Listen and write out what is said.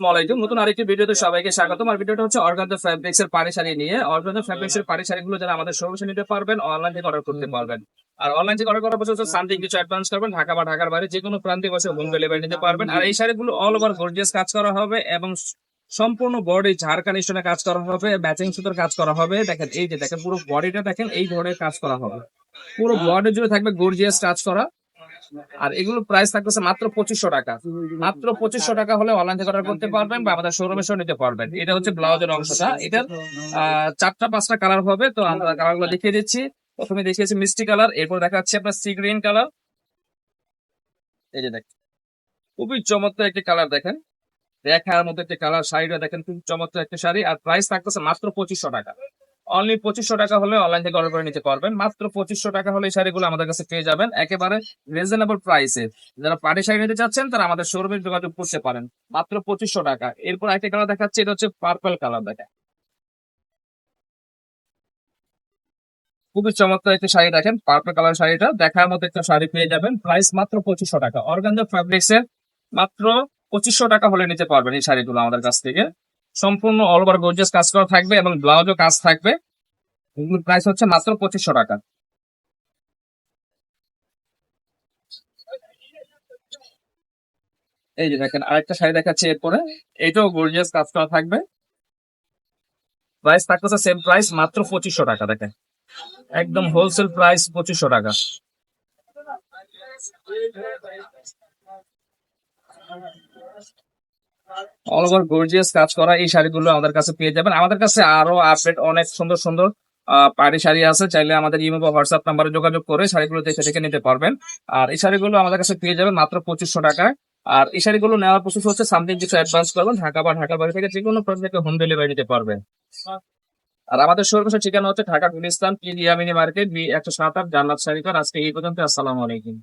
আসসালামাইকুম নতুন আরেকটি ভিডিওতে সবাইকে স্বাগত আমার ভিডিওটা হচ্ছে অর্গানজা ফ্যাব্রিক্স এর পাড়ি শাড়ি নিয়ে অর্গানজা ফ্যাব্রিক্স এর পাড়ি শাড়িগুলো যারা আমাদের নিতে পারবেন অনলাইন থেকে অর্ডার করতে পারবেন। আর অনলাইন থেকে অর্ডার করার পর হচ্ছে সামথিং কিছু অ্যাডভান্স করবেন ঢাকা বা ঢাকার বাইরে যে কোনো প্রান্তে বসে হোম ডেলিভারি নিতে পারবেন। আর এই শাড়িগুলো অল ওভার গর্জিয়াস কাজ করা হবে এবং সম্পূর্ণ বডি ঝাড়খান স্টোনে কাজ করা হবে ম্যাচিং সুতোর কাজ করা হবে। দেখেন এই যে দেখেন পুরো বডিটা দেখেন এই ধরনের কাজ করা হবে। পুরো বডি জুড়ে থাকবে গর্জিয়াস কাজ করা। আর এগুলো প্রাইস থাকতেছে মাত্র পঁচিশশো টাকা। মাত্র পঁচিশশো টাকা হলে অনলাইন থেকে অর্ডার করতে পারবেন বা আমাদের শোরুমে এসেও নিতে পারবেন। এটা হচ্ছে ব্লাউজের অংশটা। এটার চারটা পাঁচটা কালার হবে, তো আমরা কালারগুলো দেখিয়ে দিচ্ছি। প্রথমে দেখিয়েছি মিষ্টি কালার এরপর দেখা যাচ্ছে আপনার সি গ্রিন কালার এই যে দেখেন, খুবই চমৎকার একটি কালার দেখেন। দেখার মধ্যে একটি কালার শাড়িটা দেখেন, খুব চমৎকার একটা শাড়ি। আর প্রাইস থাকতেছে মাত্র পঁচিশশো টাকা। অনলি পঁচিশশো টাকা হলে অনলাইন থেকে অর্ডার করে নিতে পারবেন। মাত্র পঁচিশশো টাকা হলে এই শাড়িগুলো আমাদের কাছে পেয়ে যাবেন। একেবারে রিজনেবল প্রাইসে যারা পাটি শাড়ি নিতে চাচ্ছেন, তারা আমাদের শোরুমে যোগাযোগ করতে পারেন। মাত্র পঁচিশশো টাকা। এরপর একটা কালার দেখাচ্ছে, এটা হচ্ছে পার্পল কালার দেখেন খুবই চমৎকার একটা শাড়ি দেখেন পার্পল কালার শাড়িটা। দেখার মতো একটা শাড়ি পেয়ে যাবেন। প্রাইস মাত্র পঁচিশশো টাকা। অর্গানজা ফ্যাব্রিক্স এর মাত্র পঁচিশশো টাকা হলে নিতে পারবেন এই শাড়িগুলো আমাদের কাছ থেকে। সম্পূর্ণ অল ওভার গর্জিয়াস কাজ করা থাকবে এবং ব্লাউজও কাজ থাকবে। এগুলোর প্রাইস হচ্ছে মাত্র পঁচিশশো টাকা। এই যে দেখেন, আরেকটা শাড়ি দেখাচ্ছে এরপরে। এটাও গর্জিয়াস কাজ করা থাকবে। প্রাইস থাকতেছে সেম প্রাইস মাত্র পঁচিশশো টাকা, দেখেন। একদম হোলসেল প্রাইস পঁচিশশো টাকা। অল ওভার গর্জিয়াস কাজ করা এই শাড়িগুলো আমাদের কাছে পেয়ে যাবেন। আমাদের কাছে আরও আপডেট অনেক সুন্দর সুন্দর পাড়ি শাড়ি আছে, চাইলে আমাদের ইমেল বা হোয়াটসঅ্যাপ নাম্বারে যোগাযোগ করে শাড়িগুলো দেখে দেখে নিতে পারবেন। আর এই শাড়িগুলো আমাদের কাছে পেয়ে যাবেন মাত্র পঁচিশশো টাকায়। আর এই শাড়িগুলো নেওয়ার প্রসেস হচ্ছে সামথিং কিছু অ্যাডভান্স করবেন, ঢাকা বা ঢাকার বাইরে থেকে যে কোনো প্রজেক্টে হোম ডেলিভারি নিতে পারবেন। আর আমাদের সর্বশেষ ঠিকানা হচ্ছে ঢাকা গুলিস্তান পিডিয়ামিনি মার্কেট, বি একশো সাত আট জান্নাত শাড়ি আজকে এই পর্যন্ত আসসালামু আলাইকুম।